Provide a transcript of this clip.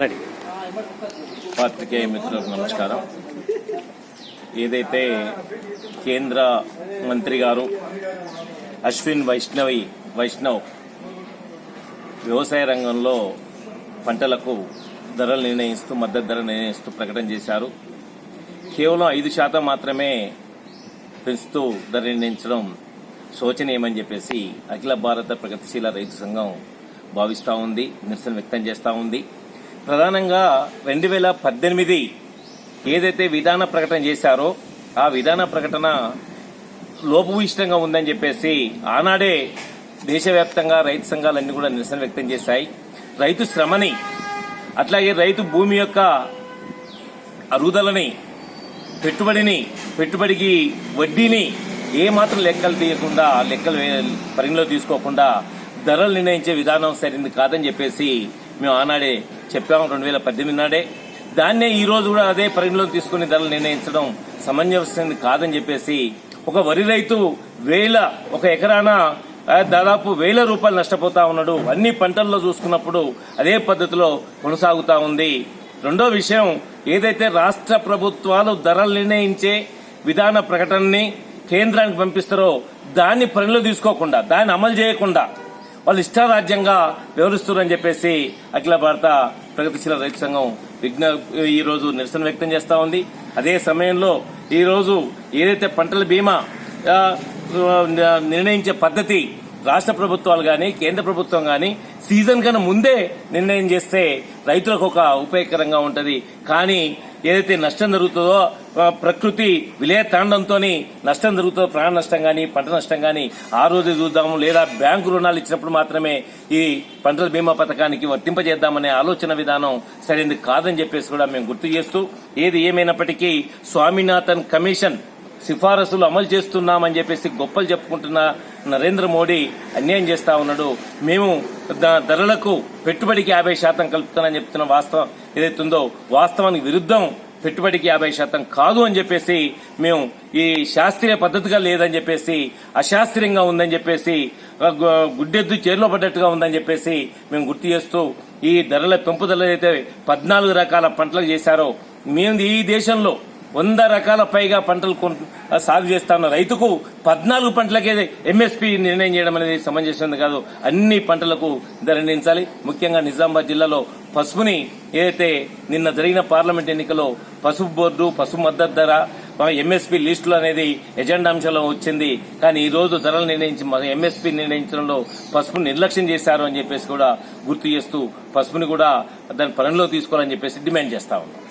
Ready. పాత్రికేయ మిత్రులకు నమస్కారం. ఏదైతే కేంద్ర మంత్రి గారు అశ్విన్ వైష్ణవి వైష్ణవ్ వ్యవసాయ రంగంలో పంటలకు ధరలు నిర్ణయిస్తూ మద్దతు ధర నిర్ణయిస్తూ ప్రకటన చేశారు. కేవలం ఐదు శాతం మాత్రమే పెంచుతూ ధర నిర్ణయించడం శోచనీయమని చెప్పేసి అఖిల భారత ప్రగతిశీల రైతు సంఘం భావిస్తూ ఉంది నిరసన వ్యక్తం చేస్తూ ఉంది. ప్రధానంగా రెండు వేల పద్దెనిమిది ఏదైతే విధాన ప్రకటన చేశారో ఆ విధాన ప్రకటన లోపభూయిష్టంగా ఉందని చెప్పేసి ఆనాడే దేశవ్యాప్తంగా రైతు సంఘాలన్నీ కూడా నిరసన వ్యక్తం చేశాయి. రైతు శ్రమని అట్లాగే రైతు భూమి యొక్క అరుగుదలని పెట్టుబడిని పెట్టుబడికి వడ్డీని ఏమాత్రం లెక్కలు తీయకుండా లెక్కలు పరిగణలో తీసుకోకుండా ధరలు నిర్ణయించే విధానం సరైనది కాదని చెప్పేసి మేము ఆనాడే చెప్పాము రెండు వేల పద్దెనిమిది నాడే. దాన్నే ఈ రోజు కూడా అదే పరిగణలోకి తీసుకుని ధరలు నిర్ణయించడం సమంజసం కాదని చెప్పేసి ఒక వరి రైతు వేల ఒక ఎకరాన దాదాపు వేల రూపాయలు నష్టపోతా ఉన్నాడు. అన్ని పంటల్లో చూసుకున్నప్పుడు అదే పద్ధతిలో కొనసాగుతా ఉంది. రెండో విషయం ఏదైతే రాష్ట్ర ప్రభుత్వాలు ధరలు నిర్ణయించే విధాన ప్రకటనని కేంద్రానికి పంపిస్తారో దాన్ని పనిలో తీసుకోకుండా దాన్ని అమలు చేయకుండా వాళ్ళు ఇష్టారాజ్యంగా వ్యవహరిస్తున్నారని చెప్పేసి అఖిల భారత ప్రగతిశీల రైతు సంఘం విఘ్న ఈ రోజు నిరసన వ్యక్తం చేస్తా ఉంది. అదే సమయంలో ఈ రోజు ఏదైతే పంటల బీమా నిర్ణయించే పద్ధతి రాష్ట్ర ప్రభుత్వాలు గాని కేంద్ర ప్రభుత్వం గాని సీజన్ కన్నా ముందే నిర్ణయం చేస్తే రైతులకు ఒక ఉపయోగకరంగా ఉంటది. కానీ ఏదైతే నష్టం జరుగుతుందో ప్రకృతి విలే తాండంతో నష్టం జరుగుతుందో ప్రాణ నష్టం కానీ పంట నష్టం కానీ ఆ రోజు చూద్దాము. లేదా బ్యాంకు రుణాలు ఇచ్చినప్పుడు మాత్రమే ఈ పంటల బీమా పథకానికి వర్తింపజేద్దామనే ఆలోచన విధానం సరైనది కాదని చెప్పేసి కూడా మేము గుర్తు చేస్తూ ఏది ఏమైనప్పటికీ స్వామినాథన్ కమిషన్ సిఫారసులు అమలు చేస్తున్నామని చెప్పేసి గొప్పలు చెప్పుకుంటున్న నరేంద్ర మోడీ అన్యాయం చేస్తా ఉన్నాడు. మేము ధరలకు పెట్టుబడికి యాభై శాతం కలుపుతానని చెప్తున్న వాస్తవం. ఏదైతుందో వాస్తవానికి విరుద్ధం పెట్టుబడికి యాభై శాతం కాదు అని చెప్పేసి మేము ఈ శాస్త్రీయ పద్ధతిగా లేదని చెప్పేసి అశాస్త్రీయంగా ఉందని చెప్పేసి గుడ్డెద్దు చేరులో పడ్డట్టుగా ఉందని చెప్పేసి మేము గుర్తు చేస్తూ ఈ ధరల పెంపుదల అయితే పద్నాలుగు రకాల పంటలు చేశారో మేము ఈ దేశంలో వంద రకాల పైగా పంటలు సాగు చేస్తున్న రైతుకు పద్నాలుగు పంటలకే ఎంఎస్పి నిర్ణయం చేయడం అనేది సమంజసం కాదు. అన్ని పంటలకు ధర నిర్ణయించాలి. ముఖ్యంగా నిజామాబాద్ జిల్లాలో పసుపుని ఏదైతే నిన్న జరిగిన పార్లమెంట్ ఎన్నికలో పసుపు బోర్డు పసుపు మద్దతు ధర ఎంఎస్పీ లిస్టులు అనేది ఎజెండా అంశంలో వచ్చింది. కానీ ఈ రోజు ధరలు నిర్ణయించి ఎంఎస్పీ నిర్ణయించడంలో పసుపుని నిర్లక్ష్యం చేశారు అని చెప్పేసి కూడా గుర్తు చేస్తూ పసుపుని కూడా దాని పనుల్లో తీసుకోవాలని చెప్పేసి డిమాండ్ చేస్తా ఉన్నాం.